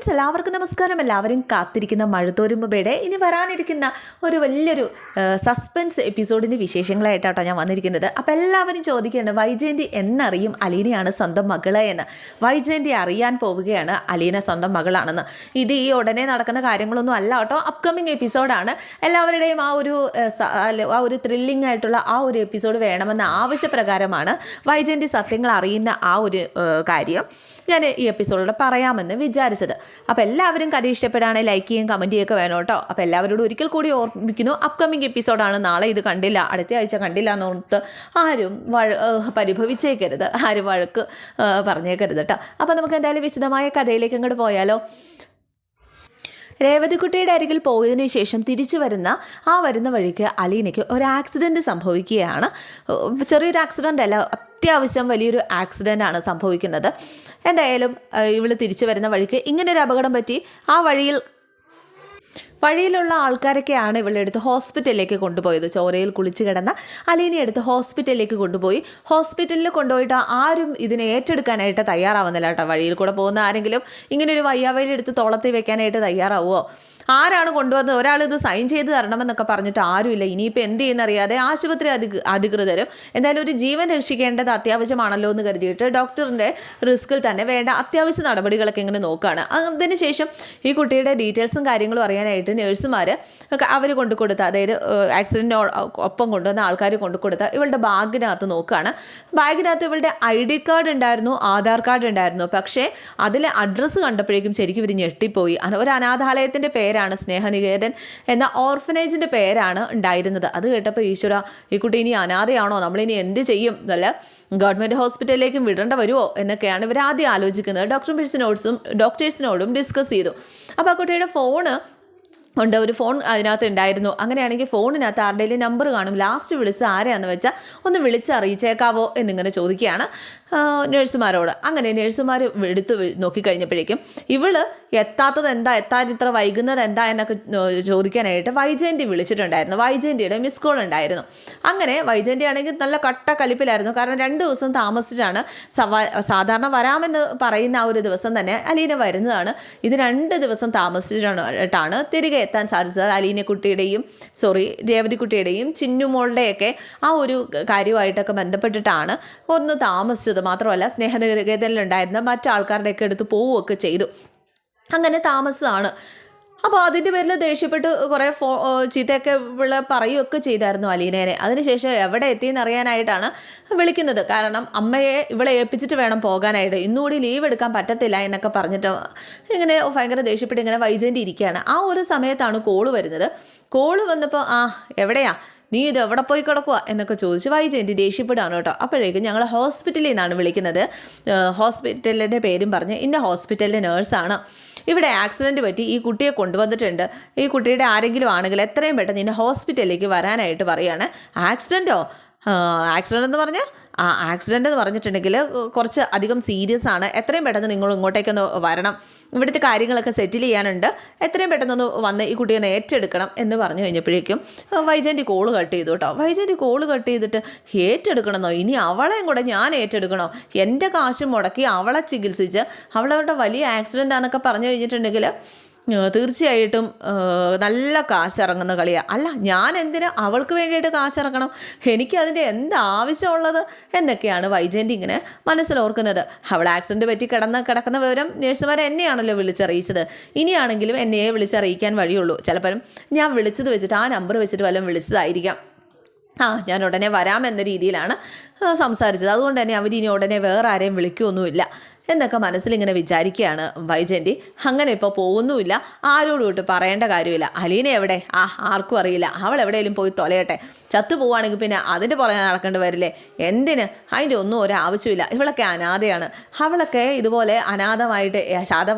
Friends എല്ലാവർക്കും നമസ്കാരം. എല്ലാവരും കാത്തിരിക്കുന്ന മഴത്തോരുമ്പയുടെ ഇനി വരാനിരിക്കുന്ന ഒരു വലിയൊരു സസ്പെൻസ് എപ്പിസോഡിന്റെ വിശേഷങ്ങളായിട്ടാട്ടോ ഞാൻ വന്നിരിക്കുന്നത്. അപ്പോൾ എല്ലാവരും ചോദിക്കുകയാണ് വൈജയന്തി എന്നറിയും അലീനയാണ് സ്വന്തം മകളെ എന്ന്. വൈജയന്തി അറിയാൻ പോവുകയാണ് അലീന സ്വന്തം മകളാണെന്ന്. ഇത് ഈ ഉടനെ നടക്കുന്ന കാര്യങ്ങളൊന്നും അല്ല കേട്ടോ. അപ്കമിങ് എപ്പിസോഡാണ് എല്ലാവരുടെയും ആ ഒരു ആ ഒരു ത്രില്ലിംഗ് ആയിട്ടുള്ള ആ ഒരു എപ്പിസോഡ് വേണമെന്ന ആവശ്യപ്രകാരമാണ് വൈജയന്തി സത്യങ്ങൾ അറിയുന്ന ആ ഒരു കാര്യം ഞാൻ ഈ എപ്പിസോഡിലൂടെ പറയാമെന്ന് വിചാരിച്ചത്. അപ്പോൾ എല്ലാവരും കഥ ഇഷ്ടപ്പെടുകയാണെങ്കിൽ ലൈക്ക് ചെയ്യും കമന്റ് ചെയ്യുകയൊക്കെ വേണം കേട്ടോ. അപ്പോൾ എല്ലാവരോടും ഒരിക്കൽ കൂടി ഓർമ്മിക്കുന്നു അപ്കമിങ് എപ്പിസോഡാണ് നാളെ ഇത് കണ്ടില്ല അടുത്ത ആഴ്ച കണ്ടില്ല എന്ന് ഓർത്ത് ആരും വഴ പരിഭവിച്ചേക്കരുത്. ആരും വഴക്ക് പറഞ്ഞേക്കരുത് കേട്ടോ. അപ്പോൾ നമുക്ക് എന്തായാലും വിശദമായ കഥയിലേക്ക് അങ്ങോട്ട് പോയാലോ. രേവതിക്കുട്ടിയുടെ അരികിൽ പോയതിനു ശേഷം തിരിച്ചു വരുന്ന ആ വരുന്ന വഴിക്ക് അലീനയ്ക്ക് ഒരു ആക്സിഡന്റ് സംഭവിക്കുകയാണ്. ചെറിയൊരു ആക്സിഡന്റ് അല്ല അത്യാവശ്യം വലിയൊരു ആക്സിഡന്റ് ആണ് സംഭവിക്കുന്നത്. എന്തായാലും ഇവൾ തിരിച്ചു വരുന്ന വഴിക്ക് ഇങ്ങനൊരു അപകടം പറ്റി. ആ വഴിയിൽ വഴിയിലുള്ള ആൾക്കാരൊക്കെയാണ് ഇവളെ എടുത്ത് ഹോസ്പിറ്റലിലേക്ക് കൊണ്ടുപോയത്. ചോരയിൽ കുളിച്ച് കിടന്ന അലീനെ എടുത്ത് ഹോസ്പിറ്റലിലേക്ക് കൊണ്ടുപോയി. ഹോസ്പിറ്റലിൽ കൊണ്ടുപോയിട്ട് ആരും ഇതിനെ ഏറ്റെടുക്കാനായിട്ട് തയ്യാറാവുന്നില്ല കേട്ടോ. വഴിയിൽ കൂടെ പോകുന്ന ആരെങ്കിലും ഇങ്ങനെ ഒരു വയ്യാവയിൽ എടുത്ത് തോളത്തിൽ വെക്കാനായിട്ട് തയ്യാറാവുമോ ആരാണ് കൊണ്ടുവന്നത്? ഒരാൾ ഇത് സൈൻ ചെയ്ത് തരണമെന്നൊക്കെ പറഞ്ഞിട്ട് ആരുമില്ല. ഇനിയിപ്പോൾ എന്ത് ചെയ്യുന്നറിയാതെ ആശുപത്രി അധിക അധികൃതരും എന്തായാലും ഒരു ജീവൻ രക്ഷിക്കേണ്ടത് അത്യാവശ്യമാണല്ലോ എന്ന് കരുതിയിട്ട് ഡോക്ടറിന്റെ റിസ്കിൽ തന്നെ വേണ്ട അത്യാവശ്യ നടപടികളൊക്കെ ഇങ്ങനെ നോക്കുകയാണ് അതിനുശേഷം ഈ കുട്ടിയുടെ ഡീറ്റെയിൽസും കാര്യങ്ങളും അറിയാനായിട്ട് നേഴ്സുമാർ അവർ കൊണ്ടു കൊടുത്ത അതായത് ആക്സിഡന്റിന് ഒപ്പം കൊണ്ടുവന്ന ആൾക്കാർ കൊണ്ടു കൊടുത്ത ഇവളുടെ ബാഗിനകത്ത് നോക്കുകയാണ് ബാഗിനകത്ത് ഇവളുടെ ഐ ഡി കാർഡ് ഉണ്ടായിരുന്നു ആധാർ കാർഡ് ഉണ്ടായിരുന്നു. പക്ഷേ അതിലെ അഡ്രസ്സ് കണ്ടപ്പോഴേക്കും ശരിക്കും ഇവർ ഞെട്ടിപ്പോയി. ഒരു അനാഥാലയത്തിന്റെ പേരാണ് സ്നേഹനികേതൻ എന്ന ഓർഫനേജിന്റെ പേരാണ് ഉണ്ടായിരുന്നത്. അത് കേട്ടപ്പോൾ ഈശ്വര ഈ കുട്ടി ഇനി അനാഥയാണോ? നമ്മളിനി എന്ത് ചെയ്യും? അല്ല ഗവൺമെന്റ് ഹോസ്പിറ്റലിലേക്കും വിടേണ്ട വരുമോ എന്നൊക്കെയാണ് ഇവർ ആദ്യം ആലോചിക്കുന്നത്. ഡോക്ടർ മെഡിസിനോട്സും ഡോക്ടേഴ്സിനോടും ഡിസ്കസ് ചെയ്തു. അപ്പോൾ ആ കുട്ടിയുടെ ഫോണ് ഉണ്ട്. ഒരു ഫോൺ അതിനകത്ത് ഉണ്ടായിരുന്നു. അങ്ങനെയാണെങ്കിൽ ഫോണിനകത്ത് ആരുടെയും നമ്പർ കാണും. ലാസ്റ്റ് വിളിച്ച് ആരെയാണെന്ന് വെച്ചാൽ ഒന്ന് വിളിച്ച് അറിയിച്ചേക്കാവോ എന്നിങ്ങനെ ചോദിക്കുകയാണ്. നഴ്സുമാരോട്. അങ്ങനെ നേഴ്സുമാർ എടുത്ത് നോക്കിക്കഴിഞ്ഞപ്പോഴേക്കും ഇവൾ എത്താത്തത് എന്താ എത്താൻ ഇത്ര വൈകുന്നത് എന്താ എന്നൊക്കെ ചോദിക്കാനായിട്ട് വൈജയന്തി വിളിച്ചിട്ടുണ്ടായിരുന്നു. വൈജയന്തിയുടെ മിസ് കോൾ ഉണ്ടായിരുന്നു. അങ്ങനെ വൈജയന്തി ആണെങ്കിൽ നല്ല കട്ട കലിപ്പിലായിരുന്നു. കാരണം രണ്ട് ദിവസം താമസിച്ചാണ് സാധാരണ വരാമെന്ന് പറയുന്ന ആ ഒരു ദിവസം തന്നെ അലീന വരുന്നതാണ്. ഇത് രണ്ട് ദിവസം താമസിച്ചിട്ടാണ് തിരികെ എത്താൻ സാധിച്ചത്. അലീന കുട്ടിയുടെയും സോറി രേവതി കുട്ടിയുടെയും ചിന്നുമോളുടെയൊക്കെ ആ ഒരു കാര്യമായിട്ടൊക്കെ ബന്ധപ്പെട്ടിട്ടാണ് ഒന്ന് താമസിച്ചത്. മാത്രമല്ല സ്നേഹനികേതനിലുണ്ടായിരുന്ന മറ്റാൾക്കാരുടെയൊക്കെ എടുത്ത് പോവുകയൊക്കെ ചെയ്തു. അങ്ങനെ താമസമാണ് അപ്പോൾ അതിന്റെ പേരിൽ ദേഷ്യപ്പെട്ട് കുറേ ഫോ ചീത്തയൊക്കെ വിള പറയുകയൊക്കെ ചെയ്തായിരുന്നു അലീനേനെ. അതിനുശേഷം എവിടെ എത്തിയെന്ന് അറിയാനായിട്ടാണ് വിളിക്കുന്നത്. കാരണം അമ്മയെ ഇവളെ ഏൽപ്പിച്ചിട്ട് വേണം പോകാനായിട്ട്. ഇന്നുകൂടി ലീവ് എടുക്കാൻ പറ്റത്തില്ല എന്നൊക്കെ പറഞ്ഞിട്ട് ഇങ്ങനെ ഭയങ്കര ദേഷ്യപ്പെട്ട് ഇങ്ങനെ വൈജയന്തി ഇരിക്കുകയാണ് ആ ഒരു സമയത്താണ് കോൾ വരുന്നത്. കോൾ വന്നപ്പോൾ ആ എവിടെയാ? നീ ഇത് എവിടെ പോയി കിടക്കുക എന്നൊക്കെ ചോദിച്ച് വൈജയന്തി ദേഷ്യപ്പെടുകയാണ് കേട്ടോ. അപ്പോഴേക്കും ഞങ്ങൾ ഹോസ്പിറ്റലിൽ നിന്നാണ് വിളിക്കുന്നത്. ഹോസ്പിറ്റലിന്റെ പേരും പറഞ്ഞ് ഇന്ന ഹോസ്പിറ്റലിന്റെ നേഴ്സാണ് ഇവിടെ ആക്സിഡന്റ് പറ്റി ഈ കുട്ടിയെ കൊണ്ടുവന്നിട്ടുണ്ട്. ഈ കുട്ടിയുടെ ആരെങ്കിലും ആണെങ്കിൽ എത്രയും പെട്ടെന്ന് ഇന്നെ ഹോസ്പിറ്റലിലേക്ക് വരാനായിട്ട് പറയാണ്. ആക്സിഡന്റോ ആക്സിഡന്റ് എന്ന് പറഞ്ഞാൽ ആ ആക്സിഡന്റ് എന്ന് പറഞ്ഞിട്ടുണ്ടെങ്കിൽ കുറച്ച് അധികം സീരിയസ് ആണ്. എത്രയും പെട്ടെന്ന് നിങ്ങൾ ഇങ്ങോട്ടേക്കൊന്ന് വരണം. ഇവിടുത്തെ കാര്യങ്ങളൊക്കെ സെറ്റിൽ ചെയ്യാനുണ്ട്. എത്രയും പെട്ടെന്നൊന്ന് വന്ന് ഈ കുട്ടിയെ ഏറ്റെടുക്കണം എന്ന് പറഞ്ഞു കഴിഞ്ഞപ്പോഴേക്കും വൈജയന്തി കോൾ കട്ട് ചെയ്തു കേട്ടോ. വൈജയന്തി കോൾ കട്ട് ചെയ്തിട്ട് ഏറ്റെടുക്കണമെന്നോ? ഇനി അവളെയും കൂടെ ഞാൻ ഏറ്റെടുക്കണോ? എന്റെ കാശ് മുടക്കി അവളെ ചികിത്സിച്ച് അവളവരുടെ വലിയ ആക്സിഡന്റ് ആണെന്നൊക്കെ പറഞ്ഞു കഴിഞ്ഞിട്ടുണ്ടെങ്കിൽ തീർച്ചയായിട്ടും നല്ല കാശിറങ്ങുന്ന കളിയാണ് അല്ല ഞാൻ എന്തിന് അവൾക്ക് വേണ്ടിയിട്ട് കാശിറക്കണം എനിക്ക് അതിന്റെ എന്ത് ആവശ്യമുള്ളത്? എന്നൊക്കെയാണ് വൈജയന്തി ഇങ്ങനെ മനസ്സിലോർക്കുന്നത് അവൾ ആക്സിഡന്റ് പറ്റി കിടന്ന് കിടക്കുന്ന വിവരം നേഴ്സുമാരെ എന്നെയാണല്ലോ വിളിച്ചറിയിച്ചത്. ഇനിയാണെങ്കിലും എന്നെ വിളിച്ചറിയിക്കാൻ വഴിയുള്ളൂ. ചിലപ്പോഴും ഞാൻ വിളിച്ചത് വെച്ചിട്ട് ആ നമ്പർ വെച്ചിട്ട് വല്ലതും വിളിച്ചതായിരിക്കാം. ആ ഞാൻ ഉടനെ വരാമെന്ന രീതിയിലാണ് സംസാരിച്ചത്. അതുകൊണ്ട് തന്നെ അവരിനി ഉടനെ വേറെ ആരെയും വിളിക്കുകയൊന്നുമില്ല എന്നൊക്കെ മനസ്സിലിങ്ങനെ വിചാരിക്കുകയാണ് വൈജയന്തി. അങ്ങനെ ഇപ്പോൾ പോകുന്നുമില്ല. ആരോടും ഇട്ട് പറയേണ്ട കാര്യമില്ല. അലീന എവിടെ? ആ ആർക്കും അറിയില്ല. അവൾ എവിടെയെങ്കിലും പോയി തൊലയട്ടെ. ചത്തു പോവുകയാണെങ്കിൽ പിന്നെ അതിന്റെ പുറകെ നടക്കേണ്ടി വരില്ലേ? എന്തിന്? അതിന്റെ ഒന്നും ഒരു ആവശ്യമില്ല ഇവളൊക്കെ അനാഥയാണ്. അവളൊക്കെ ഇതുപോലെ അനാഥമായിട്ട്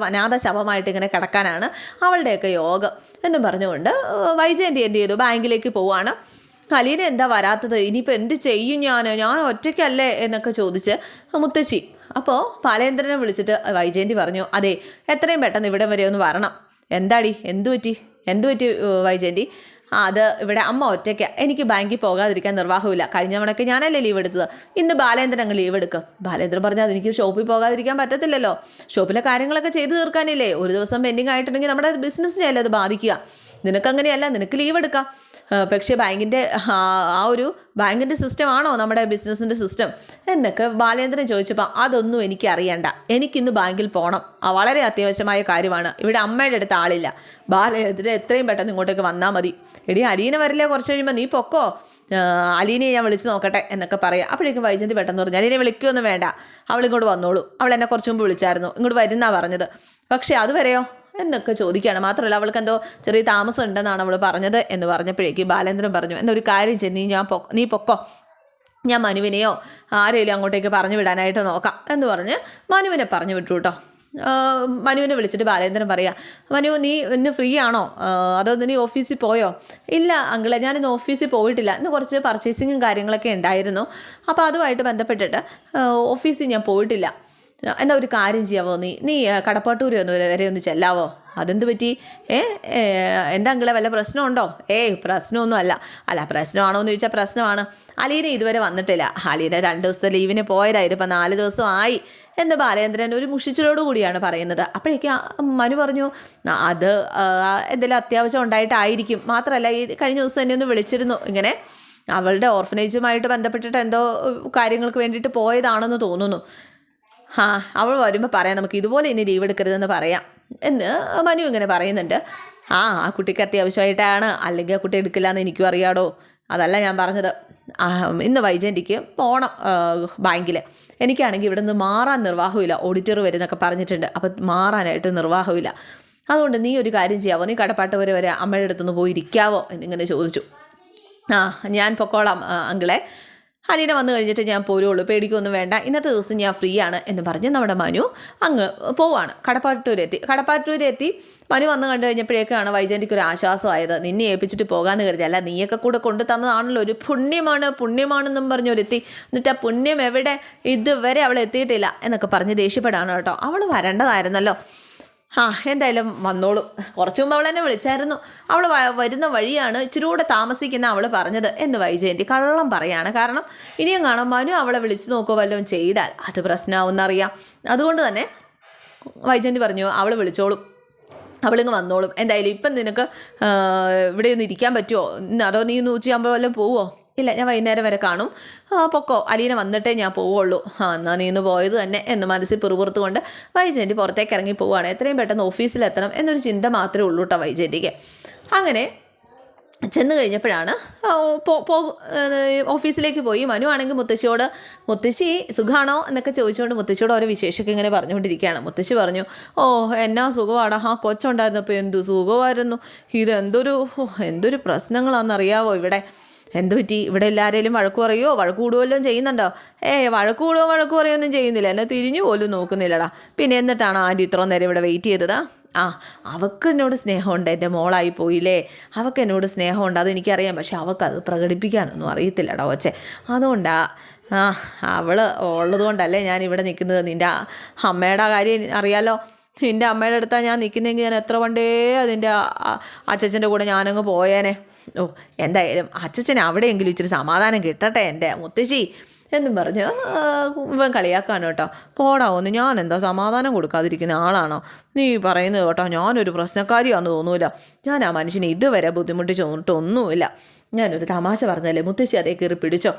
അനാഥ ശവമായിട്ട് ഇങ്ങനെ കിടക്കാനാണ് അവളുടെയൊക്കെ യോഗം. എന്നും പറഞ്ഞുകൊണ്ട് വൈജയന്തി എന്ത് ചെയ്തു? ബാങ്കിലേക്ക് പോവുകയാണ്. അലീന എന്താ വരാത്തത്? ഇനിയിപ്പോൾ എന്ത് ചെയ്യും ഞാൻ ഞാൻ ഒറ്റയ്ക്കല്ലേ? എന്നൊക്കെ ചോദിച്ച് മുത്തശ്ശി അപ്പോൾ പാലേന്ദ്രനെ വിളിച്ചിട്ട് വൈജയന്തി പറഞ്ഞു അതെ എത്രയും പെട്ടെന്ന് ഇവിടെ വരെ ഒന്ന് വരണം. എന്താടി? എന്തു പറ്റി? എന്തു പറ്റി വൈജയന്തി? ആ അത് ഇവിടെ അമ്മ ഒറ്റയ്ക്ക്. എനിക്ക് ബാങ്കിൽ പോകാതിരിക്കാൻ നിർവാഹമില്ല കഴിഞ്ഞ തവണയൊക്കെ ഞാനല്ലേ ലീവ് എടുത്തത്. ഇന്ന് ബാലേന്ദ്രൻ അങ്ങ് ലീവ് എടുക്കുക ബാലേന്ദ്രൻ പറഞ്ഞാൽ എനിക്ക് ഷോപ്പിൽ പോകാതിരിക്കാൻ പറ്റത്തില്ലല്ലോ. ഷോപ്പിലെ കാര്യങ്ങളൊക്കെ ചെയ്തു തീർക്കാനില്ലേ? ഒരു ദിവസം പെൻഡിങ് ആയിട്ടുണ്ടെങ്കിൽ നമ്മുടെ ബിസിനസ്സിനെയല്ലേ അത് ബാധിക്കുക? നിനക്കങ്ങനെയല്ല നിനക്ക് ലീവ് എടുക്കാം. പക്ഷേ ബാങ്കിന്റെ ആ ഒരു ബാങ്കിന്റെ സിസ്റ്റമാണോ നമ്മുടെ ബിസിനസ്സിന്റെ സിസ്റ്റം? എന്നൊക്കെ ബാലേന്ദ്രൻ ചോദിച്ചപ്പോൾ അതൊന്നും എനിക്ക് അറിയണ്ട. എനിക്കിന്ന് ബാങ്കിൽ പോകണം വളരെ അത്യാവശ്യമായ കാര്യമാണ്. ഇവിടെ അമ്മയുടെ അടുത്ത് ആളില്ല. ബാലേന്ദ്രൻ എത്രയും പെട്ടെന്ന് ഇങ്ങോട്ടേക്ക് വന്നാൽ മതി. എടി അലീന വരില്ലേ? കുറച്ച് കഴിയുമ്പോൾ നീ പൊക്കോ? അലീനെ ഞാൻ വിളിച്ച് നോക്കട്ടെ എന്നൊക്കെ പറയാം. അപ്പോഴേക്കും വൈജന്തി പെട്ടെന്ന് പറഞ്ഞു അലീനെ വിളിക്കുകയൊന്നും വേണ്ട. അവൾ ഇങ്ങോട്ട് വന്നോളൂ. അവൾ എന്നെ കുറച്ച് മുമ്പ് വിളിച്ചായിരുന്നു. ഇങ്ങോട്ട് വരുന്നാ പറഞ്ഞത്. പക്ഷേ അതുവരെയോ എന്നൊക്കെ ചോദിക്കുകയാണ്. മാത്രമല്ല അവൾക്ക് എന്തോ ചെറിയ താമസം ഉണ്ടെന്നാണ് അവൾ പറഞ്ഞത് എന്ന് പറഞ്ഞപ്പോഴേക്ക് ബാലേന്ദ്രൻ പറഞ്ഞു എന്നൊരു കാര്യം ചെയ്ത് നീ ഞാൻ നീ പൊക്കോ. ഞാൻ മനുവിനെയോ ആരെയും അങ്ങോട്ടേക്ക് പറഞ്ഞു വിടാനായിട്ട് നോക്കാം എന്ന് പറഞ്ഞ് മനുവിനെ പറഞ്ഞു വിട്ടു കേട്ടോ. മനുവിനെ വിളിച്ചിട്ട് ബാലേന്ദ്രൻ പറയാം മനു നീ ഇന്ന് ഫ്രീ ആണോ? അതോ നീ ഓഫീസിൽ പോയോ? ഇല്ല അങ്കിളെ ഞാനിന്ന് ഓഫീസിൽ പോയിട്ടില്ല. ഇന്ന് കുറച്ച് പർച്ചേസിങ്ങും കാര്യങ്ങളൊക്കെ ഉണ്ടായിരുന്നു. അപ്പോൾ അതുമായിട്ട് ബന്ധപ്പെട്ടിട്ട് ഓഫീസിൽ ഞാൻ പോയിട്ടില്ല. എന്നാ ഒരു കാര്യം ചെയ്യാവോ? നീ നീ കടപ്പാട്ടൂര് ഒന്ന് വരെ ഒന്ന് ചെല്ലാവോ? അതെന്ത് പറ്റി? ഏ എന്താ അങ്കിളെ വല്ല പ്രശ്നമുണ്ടോ? ഏയ് പ്രശ്നമൊന്നും അല്ല. അല്ല പ്രശ്നമാണോ എന്ന് ചോദിച്ചാൽ പ്രശ്നമാണ്. അലീന ഇതുവരെ വന്നിട്ടില്ല. അലീന രണ്ട് ദിവസത്തെ ലീവിന് പോയതായിരുന്നു. ഇപ്പം നാല് ദിവസം ആയി. എന്ന് ബാലേന്ദ്രൻ ഒരു മുഷിച്ചിലോട് കൂടിയാണ് പറയുന്നത്. അപ്പോഴേക്കും മനു പറഞ്ഞു അത് എന്തെങ്കിലും അത്യാവശ്യം ഉണ്ടായിട്ടായിരിക്കും. മാത്രമല്ല ഈ കഴിഞ്ഞ ദിവസം എന്നെ ഒന്ന് വിളിച്ചിരുന്നു. ഇങ്ങനെ അവളുടെ ഓർഫനേജുമായിട്ട് ബന്ധപ്പെട്ടിട്ട് എന്തോ കാര്യങ്ങൾക്ക് വേണ്ടിയിട്ട് പോയതാണെന്ന് തോന്നുന്നു. ആ അവൾ വരുമ്പോൾ പറയാം നമുക്ക് ഇതുപോലെ ഇനി ലീവ് എടുക്കരുതെന്ന് പറയാം. എന്ന് മനു ഇങ്ങനെ പറയുന്നുണ്ട്. ആ ആ കുട്ടിക്ക് അത്യാവശ്യമായിട്ടാണ്. അല്ലെങ്കിൽ ആ കുട്ടി എടുക്കില്ല എന്ന് എനിക്കും അറിയാടോ. അതല്ല ഞാൻ പറഞ്ഞത്. ഇന്ന് വൈജയന്തിക്ക് പോണം ബാങ്കിൽ എനിക്കാണെങ്കിൽ ഇവിടെ നിന്ന് മാറാൻ നിർവാഹമില്ല ഓഡിറ്റർ വരുന്നൊക്കെ പറഞ്ഞിട്ടുണ്ട്. അപ്പം മാറാനായിട്ട് നിർവാഹമില്ല അതുകൊണ്ട് നീ ഒരു കാര്യം ചെയ്യാവോ? നീ കടപ്പാട്ട് വരെ വരെ അമ്മയുടെ അടുത്തുനിന്ന് പോയി ഇരിക്കാവോ? എന്നിങ്ങനെ ചോദിച്ചു. ആ ഞാൻ പൊക്കോളാം അങ്കിളെ. അലീന വന്നു കഴിഞ്ഞിട്ട് ഞാൻ പോരുള്ളൂ പേടിക്കൊന്നും വേണ്ട ഇന്നത്തെ ദിവസം ഞാൻ ഫ്രീ ആണ് എന്ന് പറഞ്ഞ് നമ്മുടെ മനു അങ്ങ് പോവാണ്. കടപ്പാട്ടൂരെത്തി കടപ്പാട്ടൂരെത്തി. മനു വന്നു കണ്ടു കഴിഞ്ഞപ്പോഴേക്കാണ് വൈജയന്തിക്ക് ഒരു ആശ്വാസമായത്. നിന്നെ ഏൽപ്പിച്ചിട്ട് പോകാമെന്ന് കരുതി. അല്ല നീയൊക്കെ കൂടെ കൊണ്ടു തന്നതാണല്ലോ ഒരു പുണ്യമാണ് പുണ്യമാണെന്നും പറഞ്ഞൊരെത്തി എന്നിട്ട് ആ പുണ്യം എവിടെ? ഇതുവരെ അവൾ എത്തിയിട്ടില്ല എന്നൊക്കെ പറഞ്ഞ് ദേഷ്യപ്പെടാണ് കേട്ടോ. അവൾ വരേണ്ടതായിരുന്നല്ലോ. ആ എന്തായാലും വന്നോളൂ. കുറച്ച് മുമ്പ് അവൾ എന്നെ വിളിച്ചായിരുന്നു അവൾ വരുന്ന വഴിയാണ് ഇച്ചിരി കൂടെ താമസിക്കുന്ന അവൾ പറഞ്ഞത്. എന്ന് വൈജയന്തി കള്ളം പറയാണ്. കാരണം ഇനിയും കാണാൻ മനു അവളെ വിളിച്ചു നോക്കുക വല്ലതും ചെയ്താൽ അത് പ്രശ്നമാവുമെന്നറിയാം അതുകൊണ്ട് തന്നെ വൈജയന്തി പറഞ്ഞു അവൾ വിളിച്ചോളും. അവളിങ്ങ് വന്നോളും. എന്തായാലും ഇപ്പം നിനക്ക് ഇവിടെ ഒന്ന് ഇരിക്കാൻ പറ്റുമോ അതോ നീ നൂറ്റി അമ്പത് വല്ലതും പോവോ? ഇല്ല ഞാൻ വൈകുന്നേരം വരെ കാണും. പൊക്കോ അലീന വന്നിട്ടേ ഞാൻ പോവുള്ളൂ. ആ എന്നാൽ നീ ഇന്ന് പോയത് തന്നെ എന്ന് മനസ്സിൽ പിറുപുറത്ത് കൊണ്ട് വൈജയന്തി പുറത്തേക്ക് ഇറങ്ങി പോവുകയാണ്. എത്രയും പെട്ടെന്ന് ഓഫീസിലെത്തണം എന്നൊരു ചിന്ത മാത്രമേ ഉള്ളൂ കേട്ടോ വൈജയന്തിക്ക്. അങ്ങനെ ചെന്ന് കഴിഞ്ഞപ്പോഴാണ് ഓഫീസിലേക്ക് പോയി. മനു ആണെങ്കിൽ മുത്തശ്ശിയോട് മുത്തശ്ശി സുഖാണോ? എന്നൊക്കെ ചോദിച്ചുകൊണ്ട് മുത്തശ്ശിയോട് ഓരോ വിശേഷമൊക്കെ ഇങ്ങനെ പറഞ്ഞുകൊണ്ടിരിക്കുകയാണ്. മുത്തശ്ശി പറഞ്ഞു ഓ എന്നാ സുഖമാടാ. ആ കൊച്ചുണ്ടായിരുന്നപ്പോൾ എന്തു സുഖമായിരുന്നു. ഇതെന്തൊരു എന്തൊരു പ്രശ്നങ്ങളാണെന്നറിയാവോ ഇവിടെ? എന്ത് പറ്റി? ഇവിടെ എല്ലാവരെയും വഴക്ക് പറയുമോ വഴക്ക് കൂടുമല്ലോ ചെയ്യുന്നുണ്ടോ? ഏ വഴക്ക് കൂടുമോ വഴക്ക് പറയുകയൊന്നും ചെയ്യുന്നില്ല. എന്നെ തിരിഞ്ഞു പോലും നോക്കുന്നില്ലടാ. പിന്നെ എന്നിട്ടാണ് ആന്റി ഇത്രയും നേരം ഇവിടെ വെയിറ്റ് ചെയ്തത്? ആ അവൾക്ക് എന്നോട് സ്നേഹമുണ്ട്. എന്റെ മോളായി പോയില്ലേ? അവൾക്ക് എന്നോട് സ്നേഹമുണ്ട്. അതെനിക്കറിയാം. പക്ഷെ അവൾക്കത് പ്രകടിപ്പിക്കാനൊന്നും അറിയത്തില്ലടാ ഒച്ചെ അതുകൊണ്ടാ ആ അവൾ ഉള്ളത് കൊണ്ടല്ലേ ഞാൻ ഇവിടെ നിൽക്കുന്നത്. നിന്റെ അമ്മയുടെ കാര്യം അറിയാലോ. നിന്റെ അമ്മയുടെ അടുത്താണ് ഞാൻ നിൽക്കുന്നതെങ്കിൽ ഞാൻ എത്ര പണ്ടേ അതിന്റെ അച്ഛച്ചന്റെ കൂടെ ഞാനങ്ങ് പോയേനെ. ഓ എന്തായാലും അച്ഛച്ചൻ അവിടെയെങ്കിലും ഇച്ചിരി സമാധാനം കിട്ടട്ടെ എന്റെ മുത്തശ്ശി എന്നും പറഞ്ഞ് ഇവൻ കളിയാക്കാണ് കേട്ടോ. പോടാ ഒന്ന് ഞാൻ എന്താ സമാധാനം കൊടുക്കാതിരിക്കുന്ന ആളാണോ? നീ പറയുന്നത് കേട്ടോ ഞാനൊരു പ്രശ്നക്കാരിയാന്ന് തോന്നൂല. ഞാൻ ആ മനുഷ്യനെ ഇതുവരെ ബുദ്ധിമുട്ടിച്ചു തോന്നിട്ടൊന്നുമില്ല ഞാനൊരു തമാശ പറഞ്ഞല്ലേ മുത്തശ്ശി അതേ കയറി പിടിച്ചോ?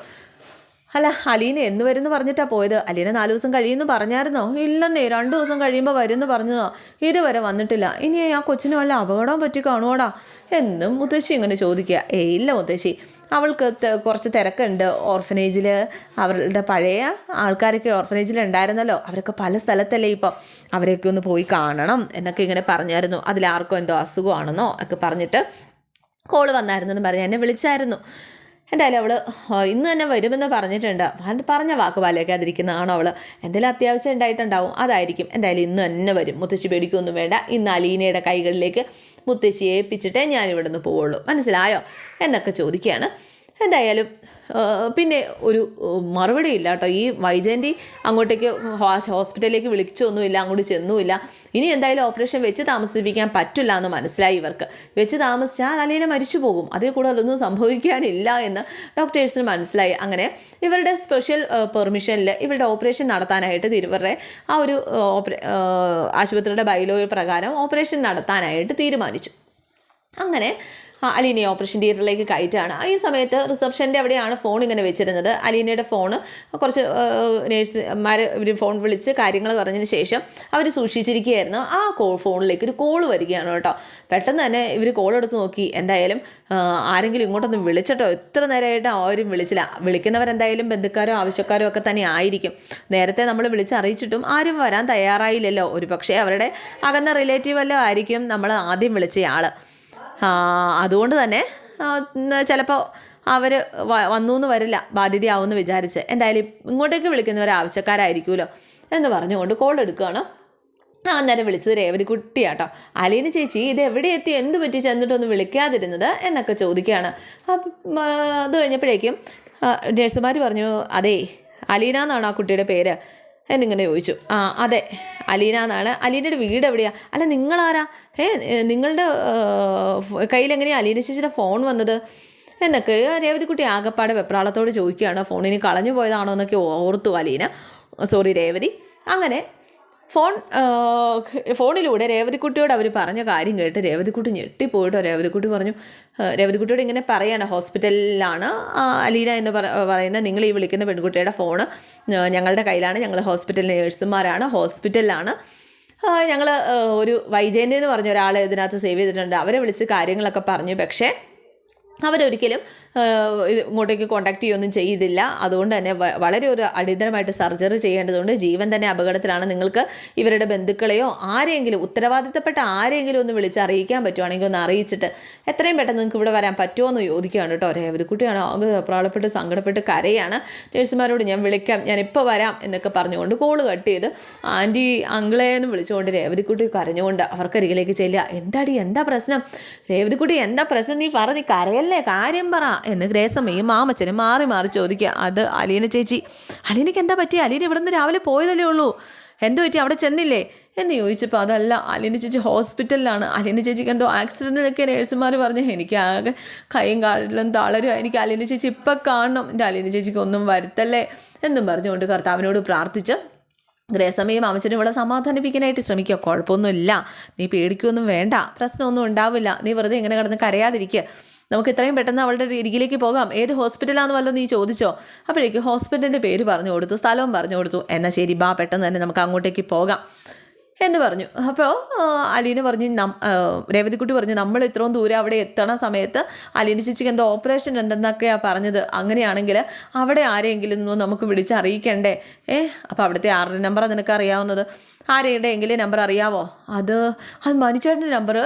അല്ല അലീന എന്ന് വരുമെന്ന് പറഞ്ഞിട്ടാ പോയത്. അലീന നാല് ദിവസം കഴിയുമെന്ന് പറഞ്ഞായിരുന്നോ? ഇല്ലെന്നേ രണ്ട് ദിവസം കഴിയുമ്പോൾ വരുമെന്ന് പറഞ്ഞതോ. ഇതുവരെ വന്നിട്ടില്ല. ഇനി ആ കൊച്ചിന് വല്ല അപകടം പറ്റി കാണുവോടാ? എന്നും മുത്തശ്ശി ഇങ്ങനെ ചോദിക്കുക. ഏ ഇല്ല മുത്തശ്ശി. അവൾക്ക് കുറച്ച് തിരക്കുണ്ട്. ഓർഫനേജിൽ അവരുടെ പഴയ ആൾക്കാരൊക്കെ ഓർഫനേജിൽ ഉണ്ടായിരുന്നല്ലോ. അവരൊക്കെ പല സ്ഥലത്തല്ലേ ഇപ്പോൾ അവരെയൊക്കെ ഒന്ന് പോയി കാണണം എന്നൊക്കെ ഇങ്ങനെ പറഞ്ഞായിരുന്നു. അതിലാർക്കോ എന്തോ അസുഖമാണെന്നോ ഒക്കെ പറഞ്ഞിട്ട് കോൾ വന്നായിരുന്നെന്ന് പറഞ്ഞ് എന്നെ വിളിച്ചായിരുന്നു. എന്തായാലും അവൾ ഇന്ന് തന്നെ വരുമെന്ന് പറഞ്ഞിട്ടുണ്ട്. പറഞ്ഞ വാക്ക് പാലിക്കാതിരിക്കുന്നതാണോ അവൾ എന്തെങ്കിലും അത്യാവശ്യം ഉണ്ടായിട്ടുണ്ടാവും. അതായിരിക്കും. എന്തായാലും ഇന്ന് തന്നെ വരും. മുത്തശ്ശി പേടിക്കൊന്നും വേണ്ട. ഇന്ന് അലീനയുടെ കൈകളിലേക്ക് മുത്തശ്ശി ഏൽപ്പിച്ചിട്ടേ ഞാൻ ഇവിടെ നിന്ന് പോവുള്ളൂ. മനസ്സിലായോ? എന്നൊക്കെ ചോദിക്കുകയാണ്. എന്തായാലും പിന്നെ ഒരു മറുപടി ഇല്ല കേട്ടോ. ഈ വൈജയന്തി അങ്ങോട്ടേക്ക് ഹോസ്- ഹോസ്പിറ്റലിലേക്ക് വിളിച്ചൊന്നുമില്ല അങ്ങോട്ട് ചെന്നുമില്ല. ഇനി എന്തായാലും ഓപ്പറേഷൻ വെച്ച് താമസിപ്പിക്കാൻ പറ്റില്ല എന്ന് മനസ്സിലായി ഇവർക്ക്. വെച്ച് താമസിച്ചാൽ അലീന മരിച്ചു പോകും. അതിൽ കൂടുതലൊന്നും സംഭവിക്കാനില്ല എന്ന് ഡോക്ടേഴ്സിന് മനസ്സിലായി. അങ്ങനെ ഇവരുടെ സ്പെഷ്യൽ പെർമിഷനിൽ ഇവരുടെ ഓപ്പറേഷൻ നടത്താനായിട്ട് ഇവരുടെ ആ ഒരു ആശുപത്രിയുടെ ബൈലോ പ്രകാരം ഓപ്പറേഷൻ നടത്താനായിട്ട് തീരുമാനിച്ചു. അങ്ങനെ അലീനയെ ഓപ്പറേഷൻ തിയേറ്ററിലേക്ക് കയറ്റാണ്. ഈ സമയത്ത് റിസപ്ഷന്റെ അവിടെയാണ് ഫോൺ ഇങ്ങനെ വെച്ചിരുന്നത്. അലീനയുടെ ഫോൺ കുറച്ച് നേഴ്സുമാർ ഇവർ ഫോൺ വിളിച്ച് കാര്യങ്ങൾ പറഞ്ഞതിന് ശേഷം അവർ സൂക്ഷിച്ചിരിക്കുകയായിരുന്നു. ആ കോൾ ഫോണിലേക്ക് ഒരു കോൾ വരികയാണ് കേട്ടോ. പെട്ടെന്ന് തന്നെ ഇവർ കോൾ എടുത്ത് നോക്കി. എന്തായാലും ആരെങ്കിലും ഇങ്ങോട്ടൊന്ന് വിളിച്ചിട്ടോ? എത്ര നേരമായിട്ട് ആരും വിളിച്ചില്ല. വിളിക്കുന്നവരെന്തായാലും ബന്ധുക്കാരോ ആവശ്യക്കാരോ ഒക്കെ തന്നെ ആയിരിക്കും. നേരത്തെ നമ്മൾ വിളിച്ച് അറിയിച്ചിട്ടും ആരും വരാൻ തയ്യാറായില്ലല്ലോ. ഒരു പക്ഷേ അവരുടെ അകന്ന റിലേറ്റീവ് അല്ലോ ആയിരിക്കും നമ്മൾ ആദ്യം വിളിച്ചയാൾ അതുകൊണ്ട് തന്നെ ചിലപ്പോൾ അവർ വന്നു എന്ന് വരില്ല ബാധ്യതയാവുമെന്ന് വിചാരിച്ച്. എന്തായാലും ഇങ്ങോട്ടേക്ക് വിളിക്കുന്നവർ ആവശ്യക്കാരായിരിക്കുമല്ലോ എന്ന് പറഞ്ഞുകൊണ്ട് കോൾ എടുക്കുകയാണ് അന്നേരം വിളിച്ചത് രേവതിക്കുട്ടിയാട്ടോ. അലീന ചേച്ചി ഇത് എവിടെ എത്തി? എന്ത് പറ്റി? ചെന്നിട്ടൊന്ന് വിളിക്കാതിരുന്നത് എന്നൊക്കെ ചോദിക്കുകയാണ്. അത് കഴിഞ്ഞപ്പോഴേക്കും നഴ്സുമാർ പറഞ്ഞു അതേ അലീന എന്നാണ് ആ കുട്ടിയുടെ പേര്? എന്നിങ്ങനെ ചോദിച്ചു. ആ അതെ അലീന എന്നാണ്. അലീനയുടെ വീട് എവിടെയാണ് അല്ല നിങ്ങളാരാ? ഏ നിങ്ങളുടെ കയ്യിലെങ്ങനെയാണ് അലീന ചേച്ചിയുടെ ഫോൺ വന്നത്? എന്നൊക്കെ രേവതിക്കുട്ടി ആകപ്പാടെ വെപ്രാളത്തോട് ചോദിക്കുകയാണ്. ഫോണിന് കളഞ്ഞു പോയതാണോ എന്നൊക്കെ ഓർത്തു അലീന. സോറി രേവതി. അങ്ങനെ ഫോൺ ഫോണിലൂടെ രേവതിക്കുട്ടിയോട് അവർ പറഞ്ഞ കാര്യം കേട്ട് രേവതിക്കുട്ടി ഞെട്ടിപ്പോയിട്ടോ രേവതിക്കുട്ടി പറഞ്ഞു രേവതിക്കുട്ടിയോട് ഇങ്ങനെ പറയാണ് ഹോസ്പിറ്റലിലാണ് അലീന എന്ന് പറ പറയുന്ന നിങ്ങൾ ഈ വിളിക്കുന്ന പെൺകുട്ടിയുടെ ഫോണ് ഞങ്ങളുടെ കയ്യിലാണ് ഞങ്ങൾ ഹോസ്പിറ്റൽ നേഴ്സുമാരാണ് ഹോസ്പിറ്റലിലാണ്. ഞങ്ങൾ ഒരു വൈജയന്തി എന്ന് പറഞ്ഞ ഒരാൾ ഇതിനകത്ത് സേവ് ചെയ്തിട്ടുണ്ട്. അവരെ വിളിച്ച് കാര്യങ്ങളൊക്കെ പറഞ്ഞു. പക്ഷേ അവരൊരിക്കലും ഇങ്ങോട്ടേക്ക് കോണ്ടാക്ട് ചെയ്യുകയൊന്നും ചെയ്തില്ല. അതുകൊണ്ട് തന്നെ വളരെ ഒരു അടിയന്തരമായിട്ട് സർജറി ചെയ്യേണ്ടതുണ്ട്. ജീവൻ തന്നെ അപകടത്തിലാണ്. നിങ്ങൾക്ക് ഇവരുടെ ബന്ധുക്കളെയോ ആരെങ്കിലും ഉത്തരവാദിത്തപ്പെട്ട ആരെങ്കിലും ഒന്ന് വിളിച്ച് അറിയിക്കാൻ പറ്റുവാണെങ്കിൽ ഒന്ന് അറിയിച്ചിട്ട് എത്രയും പെട്ടെന്ന് നിങ്ങൾക്ക് ഇവിടെ വരാൻ പറ്റുമോ എന്ന് ചോദിക്കുകയാണ് കേട്ടോ. രേവതിക്കുട്ടിയാണ് ആകെ പ്രാളപ്പെട്ട് സങ്കടപ്പെട്ട് കരയാണ്. നേഴ്സുമാരോട് ഞാൻ വിളിക്കാം ഞാൻ ഇപ്പോൾ വരാം എന്നൊക്കെ പറഞ്ഞുകൊണ്ട് കോൾ കട്ട് ചെയ്ത് ആന്റി അങ്കിളെ എന്ന് വിളിച്ചുകൊണ്ട് രേവതിക്കുട്ടി കരഞ്ഞുകൊണ്ട് അവർക്കരികിലേക്ക് ചെല്ലുക. എന്താടി എന്താ പ്രശ്നം? രേവതിക്കുട്ടി എന്താ പ്രശ്നം? നീ പറ നീ കരയല്ലേ? കാര്യം പറ. എന്ന് ഗ്രേസമ്മയും മാമച്ചനും മാറി മാറി ചോദിക്കുക. അത് അലീന ചേച്ചി. അലീനയ്ക്ക് എന്താ പറ്റി? അലീന ഇവിടെ നിന്ന് രാവിലെ പോയതല്ലേ ഉള്ളൂ. എന്ത് പറ്റി? അവിടെ ചെന്നില്ലേ? എന്ന് ചോദിച്ചപ്പോൾ അതല്ല അലീന ചേച്ചി ഹോസ്പിറ്റലിലാണ്. അലീന ചേച്ചിക്ക് എന്തോ ആക്സിഡന്റ് എന്നൊക്കെ നേഴ്സുമാർ പറഞ്ഞു എനിക്ക് ആകെ കൈയും കാലിലും തളരും എനിക്ക് അലീന ചേച്ചി ഇപ്പം കാണണം. എന്റെ അലീന ചേച്ചിക്ക് ഒന്നും വരുത്തല്ലേ? എന്നും പറഞ്ഞുകൊണ്ട് കർത്താവിനോട് പ്രാർത്ഥിച്ച് ഗ്രേസമയും അമ്മച്ചനും ഇവിടെ സമാധാനിപ്പിക്കാനായിട്ട് ശ്രമിക്കുക. കുഴപ്പമൊന്നുമില്ല. നീ പേടിക്കൊന്നും വേണ്ട. പ്രശ്നമൊന്നും ഉണ്ടാവില്ല. നീ വെറുതെ ഇങ്ങനെ കിടന്ന് കരയാതിരിക്കുക നമുക്ക് ഇത്രയും പെട്ടെന്ന് അവളുടെ ഇരികിലേക്ക് പോകാം. ഏത് ഹോസ്പിറ്റലാണെന്ന് വല്ലതും നീ ചോദിച്ചോ? അപ്പോഴേക്ക് ഹോസ്പിറ്റലിന്റെ പേര് പറഞ്ഞു കൊടുത്തു സ്ഥലവും പറഞ്ഞു കൊടുത്തു. എന്നാൽ ശരി ബാ പെട്ടെന്ന് തന്നെ നമുക്ക് അങ്ങോട്ടേക്ക് പോകാം. എന്ന് പറഞ്ഞു. അപ്പോൾ അലീന പറഞ്ഞു നം രേവതിക്കുട്ടി പറഞ്ഞു നമ്മൾ ഇത്രയും ദൂരം അവിടെ എത്തണ സമയത്ത് അലീന ചേച്ചിക്ക് എന്തോ ഓപ്പറേഷൻ ഉണ്ടെന്നൊക്കെയാണ് പറഞ്ഞത്. അങ്ങനെയാണെങ്കിൽ അവിടെ ആരെയെങ്കിലും ഒന്ന് നമുക്ക് വിളിച്ച് വിളിച്ചറിയിക്കണ്ടേ? ഏ അപ്പോൾ അവിടുത്തെ ആരുടെ നമ്പറാണ് നിനക്ക് അറിയാവുന്നത്? ആരെയുടെ എങ്കിലും നമ്പർ അറിയാവോ? അത് അത് മനുഷ്യന്റെ നമ്പർ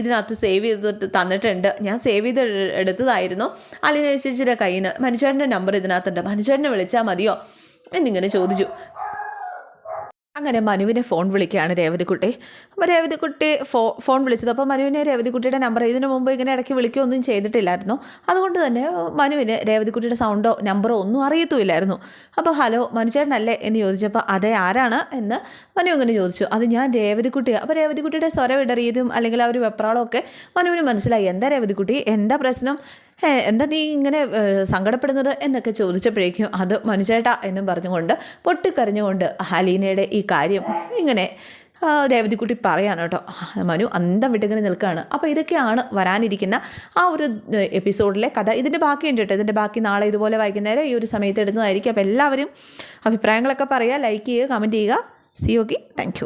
ഇതിനകത്ത് സേവ് ചെയ്തിട്ട് തന്നിട്ടുണ്ട്. ഞാൻ സേവ് ചെയ്ത് എടുത്തതായിരുന്നു അലീന ചേച്ചിയുടെ കയ്യിൽ നിന്ന് മനുഷ്യന്റെ നമ്പർ ഇതിനകത്തുണ്ട്. മനുഷ്യനെ വിളിച്ചാൽ മതിയോ? എന്നിങ്ങനെ ചോദിച്ചു. അങ്ങനെ മനുവിനെ ഫോൺ വിളിക്കുകയാണ് രേവതിക്കുട്ടി. അപ്പോൾ രേവതിക്കുട്ടി ഫോ ഫോൺ വിളിച്ചത്. അപ്പോൾ മനുവിനെ രേവതിക്കുട്ടിയുടെ നമ്പർ ഇതിനു മുമ്പ് ഇങ്ങനെ ഇടയ്ക്ക് വിളിക്കുകയൊന്നും ചെയ്തിട്ടില്ലായിരുന്നു. അതുകൊണ്ട് തന്നെ മനുവിന് രേവതിക്കുട്ടിയുടെ സൗണ്ടോ നമ്പറോ ഒന്നും അറിയത്തുമില്ലായിരുന്നു. അപ്പോൾ ഹലോ മനുചേട്ടനല്ലേ? എന്ന് ചോദിച്ചപ്പോൾ അതെ ആരാണ്? എന്ന് മനു ഇങ്ങനെ ചോദിച്ചു. അത് ഞാൻ രേവതിക്കുട്ടിയാണ് അപ്പോൾ രേവതിക്കുട്ടിയുടെ സ്വരം ഇടറിയതും അല്ലെങ്കിൽ ആ ഒരു വെപ്രാളമൊക്കെ മനുവിന് മനസ്സിലായി. എന്താ രേവതിക്കുട്ടി? എന്താ പ്രശ്നം? എന്താ നീ ഇങ്ങനെ സങ്കടപ്പെടുന്നത് എന്നൊക്കെ ചോദിച്ചപ്പോഴേക്കും അത് മനുചേട്ട എന്നും പറഞ്ഞുകൊണ്ട് പൊട്ടിക്കരഞ്ഞുകൊണ്ട് ഹലീനയുടെ ഈ കാര്യം ഇങ്ങനെ രേവതിക്കുട്ടി പറയാണ് കേട്ടോ. മനു അന്തം വിട്ടിങ്ങനെ നിൽക്കുകയാണ് അപ്പോൾ ഇതൊക്കെയാണ് വരാനിരിക്കുന്ന ആ ഒരു എപ്പിസോഡിലെ കഥ. ഇതിന്റെ ബാക്കിയുണ്ട് കേട്ടോ. ഇതിന്റെ ബാക്കി നാളെ ഇതുപോലെ വൈകുന്നേരം ഈ ഒരു സമയത്ത് എടുക്കുന്നതായിരിക്കും അപ്പോൾ എല്ലാവരും അഭിപ്രായങ്ങളൊക്കെ പറയുക ലൈക്ക് ചെയ്യുക കമന്റ് ചെയ്യുക. C okay thank